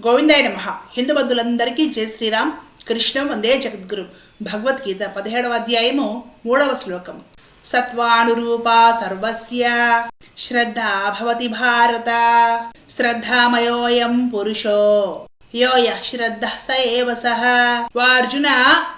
గోవిందాయ నమ. హిందూ బంధువులందరికీ జై శ్రీరామ్. కృష్ణం వందే జగద్గురు. భగవద్గీత పదిహేడవ అధ్యాయము మూడవ శ్లోకం. సత్వానురూపా సర్వస్య. శ్రద్ధా భవతి భారత. శ్రద్ధామయోయం పురుషో. యోయ శ్రద్ధ స ఏవ సహ వార్జున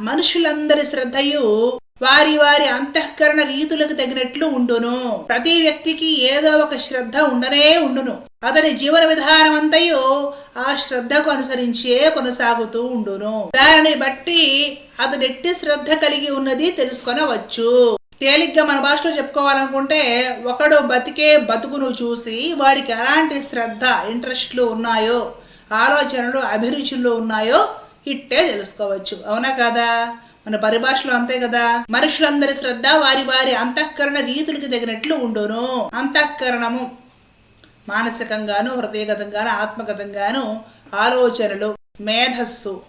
మనుషులందరి శ్రద్ధయు వారి వారి అంతఃకరణ రీతులకు తగినట్లు ఉండును. ప్రతి వ్యక్తికి ఏదో ఒక శ్రద్ధ ఉండనే ఉండును. అతని జీవన విధానం అంతయు ఆ శ్రద్ధకు అనుసరించే కొనసాగుతూ ఉండును. దానిని బట్టి అతను ఎట్టి శ్రద్ధ కలిగి ఉన్నది తెలుసుకొనవచ్చు. తేలిగ్గా మన భాషలో చెప్పుకోవాలనుకుంటే ఒకడు బతికే బతుకును చూసి వాడికి ఎలాంటి శ్రద్ధ ఇంట్రెస్ట్లు ఉన్నాయో ఆలోచనలు అభిరుచులు ఉన్నాయో ఇట్టే తెలుసుకోవచ్చు. అవునా కదా? మన పరిభాషలో అంతే కదా? మనుషులందరి శ్రద్ధ వారి వారి అంతఃకరణ రీతులకు తగినట్లు ఉండును. అంతఃకరణము మానసికంగాను హృదయగతంగాను ఆత్మగతంగాను ఆలోచనలు మేధస్సు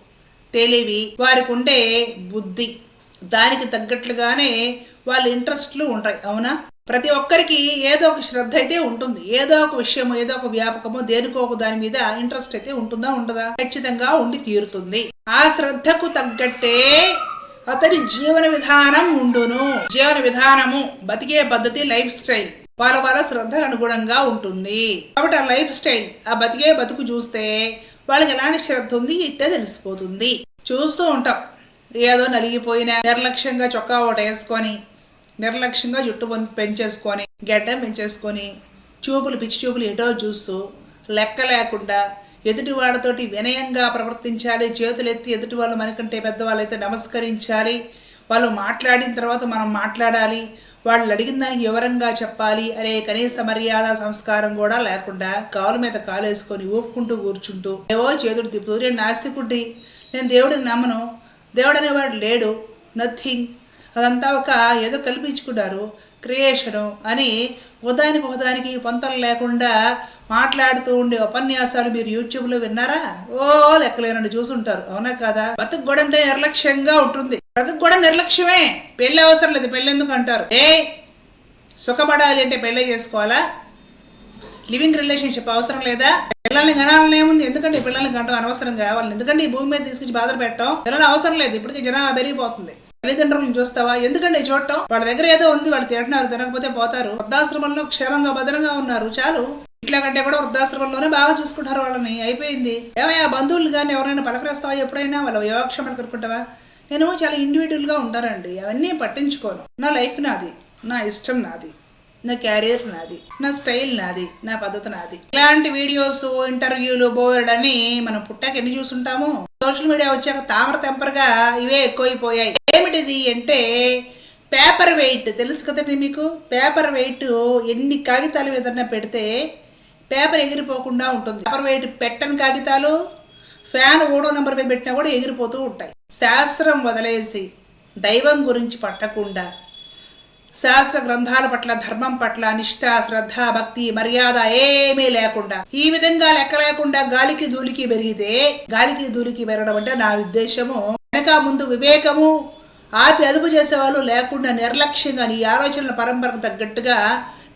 తెలివి వారికి ఉండే బుద్ధి. దానికి తగ్గట్లుగానే వాళ్ళ ఇంట్రెస్ట్లు ఉంటాయి అవునా? ప్రతి ఒక్కరికి ఏదో ఒక శ్రద్ధ అయితే ఉంటుంది. ఏదో ఒక విషయము ఏదో ఒక వ్యాపకము దేనికో ఒక దాని మీద ఇంట్రెస్ట్ అయితే ఉంటుందా ఉండదా? ఖచ్చితంగా ఉండి తీరుతుంది. ఆ శ్రద్ధకు తగ్గట్టే అతడి జీవన విధానం ఉండును. జీవన విధానము బతికే పద్ధతి లైఫ్ స్టైల్. వాళ్ళ వాళ్ళ శ్రద్ధకు అనుగుణంగా ఉంటుంది. కాబట్టి ఆ లైఫ్ స్టైల్ ఆ బతికే బతుకు చూస్తే వాళ్ళకి ఎలాంటి శ్రద్ధ ఉంది? ఇట్టే తెలిసిపోతుంది. చూస్తూ ఉంటాం. ఏదో నలిగిపోయిన నిర్లక్ష్యంగా చొక్కా ఒకటి వేసుకొని నిర్లక్ష్యంగా జుట్టు పెంచేసుకొని గడ్డం పెంచేసుకొని చూపులు పిచ్చి చూపులు ఎటో చూస్తూ లెక్క లేకుండా ఎదుటి వినయంగా ప్రవర్తించాలి చేతులెత్తి ఎదుటి వాళ్ళు మనకంటే పెద్దవాళ్ళైతే నమస్కరించాలి వాళ్ళు మాట్లాడిన తర్వాత మనం మాట్లాడాలి వాళ్ళు అడిగిన దానికి వివరంగా చెప్పాలి అనే కనీస మర్యాద సంస్కారం కూడా లేకుండా కాలు మీద కాలేసుకొని ఊపుకుంటూ కూర్చుంటూ ఏవో చేతుడు తిప్పుతూ నేను నాస్తికుడ్డి నేను దేవుడిని నమ్మను దేవుడు అనేవాడు లేడు నథింగ్ అదంతా ఒక ఏదో కల్పించుకున్నారు క్రియేషను అని ఉదానికి ఒకదానికి పొంతలు లేకుండా మాట్లాడుతూ ఉండే ఉపన్యాసాలు మీరు యూట్యూబ్లో విన్నారా? ఓ లెక్కలేనండి చూసుంటారు. అవునా కదా? బతుకు కూడా అంటే నిర్లక్ష్యంగా ఉంటుంది. బ్రతుకు కూడా నిర్లక్ష్యమే. పెళ్ళి అవసరం లేదు. పెళ్ళి ఎందుకు అంటారు? ఏ? సుఖపడాలి అంటే పెళ్ళి చేసుకోవాలా? లివింగ్ రిలేషన్షిప్ అవసరం లేదా? పిల్లల్ని కనాలని ఏముంది? ఎందుకంటే ఈ పిల్లల్ని గంట అనవసరంగా వాళ్ళని ఎందుకంటే ఈ భూమి మీద తీసుకొచ్చి బాధలు పెట్టడం పిల్లలు అవసరం లేదు. ఇప్పటికీ జనాభా పెరిగిపోతుంది. తల్లిదండ్రులను చూస్తావా? ఎందుకంటే చూడటం? వాళ్ళ దగ్గర ఏదో ఉంది. వాళ్ళు తింటున్నారు తినకపోతే పోతారు. వృద్ధాశ్రమంలో క్షేమంగా భద్రంగా ఉన్నారు. చాలు. ఇట్లా కంటే కూడా వృద్ధాశ్రమంలోనే బాగా చూసుకుంటారు వాళ్ళని. అయిపోయింది. ఏమయ్యా బంధువులు కానీ ఎవరైనా పలకరిస్తావా ఎప్పుడైనా? వాళ్ళ యోగక్షేమాలు కనుక్కుంటావా నేను చాలా ఇండివిజువల్గా ఉంటానండి. అవన్నీ పట్టించుకోను. నా లైఫ్ నాది. నా ఇష్టం నాది. నా క్యారియర్ నాది. నా స్టైల్ నాది. నా పద్ధతి నాది. ఇలాంటి వీడియోస్ ఇంటర్వ్యూలు బోర్డ్ అని మనం పుట్టాక ఎన్ని చూసుంటాము? సోషల్ మీడియా వచ్చాక తామర తెంపరగా ఇవే ఎక్కువైపోయాయి. ఏమిటిది అంటే పేపర్ వెయిట్ తెలుసు కదండి మీకు? పేపర్ వెయిట్ ఎన్ని కాగితాలు ఏదన్నా పెడితే పేపర్ ఎగిరిపోకుండా ఉంటుంది. పేపర్ వెయిట్ పెట్టని కాగితాలు ఫ్యాన్ ఓడో నెంబర్ మీద పెట్టినా కూడా ఎగిరిపోతూ ఉంటాయి. శాస్త్రం వదిలేసి దైవం గురించి పట్టకుండా శాస్త్ర గ్రంథాల పట్ల ధర్మం పట్ల నిష్ఠ శ్రద్ధ భక్తి మర్యాద ఏమీ లేకుండా ఈ విధంగా లెక్క లేకుండా గాలికి దూలికి పెరిగితే గాలికి దూలికి పెరగడం అంటే నా ఉద్దేశము. వెనక ముందు వివేకము ఆపి అదుపు చేసేవాళ్ళు లేకుండా నిర్లక్ష్యంగా నీ ఆలోచనల పరంపరకు తగ్గట్టుగా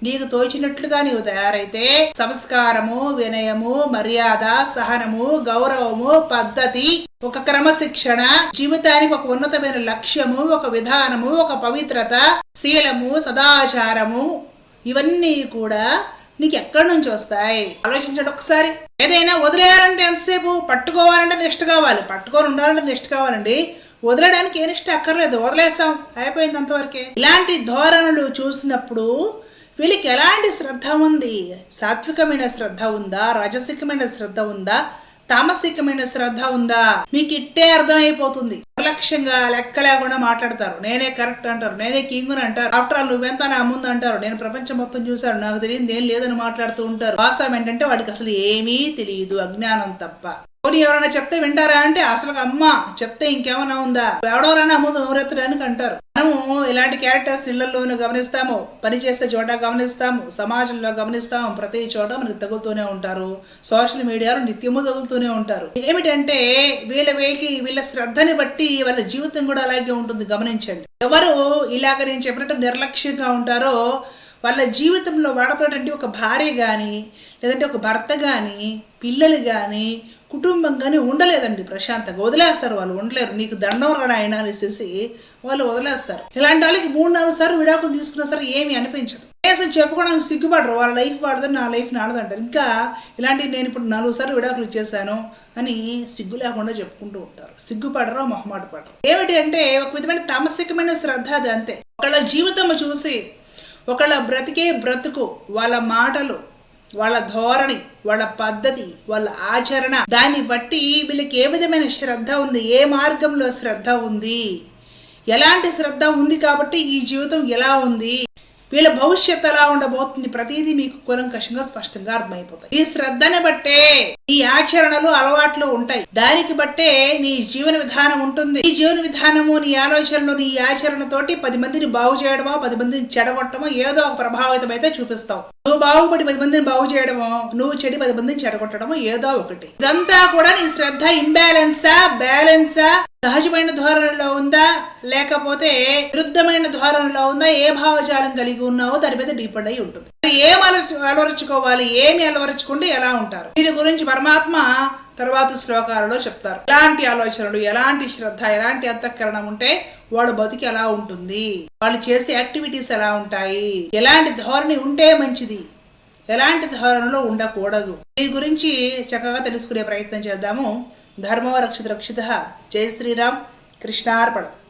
నీకు తోచినట్లుగా నీవు తయారైతే సంస్కారము వినయము మర్యాద సహనము గౌరవము పద్ధతి ఒక క్రమశిక్షణ జీవితానికి ఒక ఉన్నతమైన లక్ష్యము ఒక విధానము ఒక పవిత్రత శీలము సదాచారము ఇవన్నీ కూడా నీకు ఎక్కడి నుంచి వస్తాయి? ఆలోచించండి ఒకసారి. ఏదైనా వదిలేయాలంటే ఎంతసేపు? పట్టుకోవాలంటే నిష్ట కావాలి. పట్టుకొని ఉండాలంటే నిష్ట కావాలండి. వదిలేయడానికి ఏ నిష్ట అక్కర్లేదు. వదిలేసాం. అయిపోయింది అంతవరకే. ఇలాంటి ధోరణులు చూసినప్పుడు వీళ్ళకి ఎలాంటి శ్రద్ధ ఉంది? సాత్వికమైన శ్రద్ధ ఉందా? రాజసికమైన శ్రద్ధ ఉందా? తామసికమైన శ్రద్ధ ఉందా? మీకు ఇట్టే అర్థమైపోతుంది. నిర్లక్ష్యంగా లెక్క లేకుండా మాట్లాడతారు. నేనే కరెక్ట్ అంటారు. నేనే కింగ్ అంటారు. ఆఫ్టర్ ఆల్ నువ్వెంత నా ముందు అంటారు? నేను ప్రపంచం మొత్తం చూశాను. నాకు తెలియదు ఏం లేదని మాట్లాడుతూ ఉంటారు. వాస్తవం ఏంటంటే వాడికి అసలు ఏమీ తెలియదు. అజ్ఞానం తప్ప. పోనీ ఎవరైనా చెప్తే వింటారా అంటే అసలు అమ్మ చెప్తే ఇంకేమైనా ఉందా? ఎవడోరైనా ముందు నోరెత్తడానికి అంటారు. మనము ఇలాంటి క్యారెక్టర్స్ ఇళ్ళలోనూ గమనిస్తాము. పనిచేసే చోట గమనిస్తాము. సమాజంలో గమనిస్తాము. ప్రతి చోట మనకు తగులుతూనే ఉంటారు. సోషల్ మీడియాలో నిత్యము తగులుతూనే ఉంటారు. ఏమిటంటే వీళ్ళ వీళ్ళకి వీళ్ళ శ్రద్ధని బట్టి వాళ్ళ జీవితం కూడా అలాగే ఉంటుంది. గమనించండి. ఎవరు ఇలాగ నేను చెప్పినట్టు నిర్లక్ష్యంగా ఉంటారో వాళ్ళ జీవితంలో వాళ్ళతోటంటే ఒక భార్య కానీ లేదంటే ఒక భర్త కానీ పిల్లలు కానీ కుటుంబం కానీ ఉండలేదండి ప్రశాంతంగా. వదిలేస్తారు వాళ్ళు ఉండలేరు. నీకు దండం రాడా ఆయన అనేసి వాళ్ళు వదిలేస్తారు. ఇలాంటి వాళ్ళకి మూడు నాలుగు సార్లు విడాకులు తీసుకున్నా సరే ఏమీ అనిపించదు. కనీసం చెప్పుకోవడానికి సిగ్గుపడరు. వాళ్ళ లైఫ్ వాడదని నా లైఫ్ నాడదంటారు ఇంకా ఇలాంటివి నేను ఇప్పుడు నాలుగు సార్లు విడాకులు ఇచ్చేసాను అని సిగ్గు లేకుండా చెప్పుకుంటూ ఉంటారు. సిగ్గుపడరు మొహమాట పడరు. ఏమిటి అంటే ఒక విధమైన తామసికమైన శ్రద్ధ అది అంతే. ఒకళ్ళ జీవితం చూసి ఒకళ్ళ బ్రతికే బ్రతుకు వాళ్ళ మాటలు వాళ్ళ ధోరణి వాళ్ళ పద్ధతి వాళ్ళ ఆచరణ. దాన్ని బట్టి వీళ్ళకి ఏ విధమైన శ్రద్ధ ఉంది? ఏ మార్గంలో శ్రద్ధ ఉంది? ఎలాంటి శ్రద్ధ ఉంది కాబట్టి ఈ జీవితం ఎలా ఉంది? వీళ్ళ భవిష్యత్తు ఎలా ఉండబోతుంది ప్రతిదీ మీకు కూలంకషంగా స్పష్టంగా అర్థమైపోతాయి. ఈ శ్రద్ధని బట్టే నీ ఆచరణలు అలవాట్లు ఉంటాయి. దానికి బట్టే నీ జీవన విధానం ఉంటుంది. ఈ జీవన విధానము నీ ఆలోచనలు నీ ఆచరణతోటి పది మందిని బాగు చేయడమో పది మందిని చెడగొట్టమో ఏదో ఒక ప్రభావితం అయితే చూపిస్తావు. నువ్వు బాగుపడి పది మందిని బాగు చేయడమో నువ్వు చెడి పది మందిని చెడగొట్టడమో ఏదో ఒకటి. ఇదంతా కూడా నీ శ్రద్ధ ఇంబ్యాలెన్సా బ్యాలెన్సా సహజమైన ధోరణిలో ఉందా? లేకపోతే విరుద్ధమైన ధోరణిలో ఉందా? ఏ భావజాలం కలిగి ఉన్నావో దాని మీద డిపెండ్ అయి ఉంటుంది. ఏం అలవర్చు అలవరుచుకోవాలి? ఏమి అలవరుచుకుంటే ఎలా ఉంటారు? వీటి గురించి పరమాత్మ తర్వాత శ్లోకాలలో చెప్తారు. ఎలాంటి ఆలోచనలు ఎలాంటి శ్రద్ధ ఎలాంటి అంతఃకరణం ఉంటే వాడు బతికి ఎలా ఉంటుంది? వాళ్ళు చేసే యాక్టివిటీస్ ఎలా ఉంటాయి? ఎలాంటి ధోరణి ఉంటే మంచిది? ఎలాంటి ధోరణిలో ఉండకూడదు? దీని గురించి చక్కగా తెలుసుకునే ప్రయత్నం చేద్దాము. ధర్మవరక్షిత రక్షిత రక్షిత జై శ్రీరామ్ కృష్ణార్పణం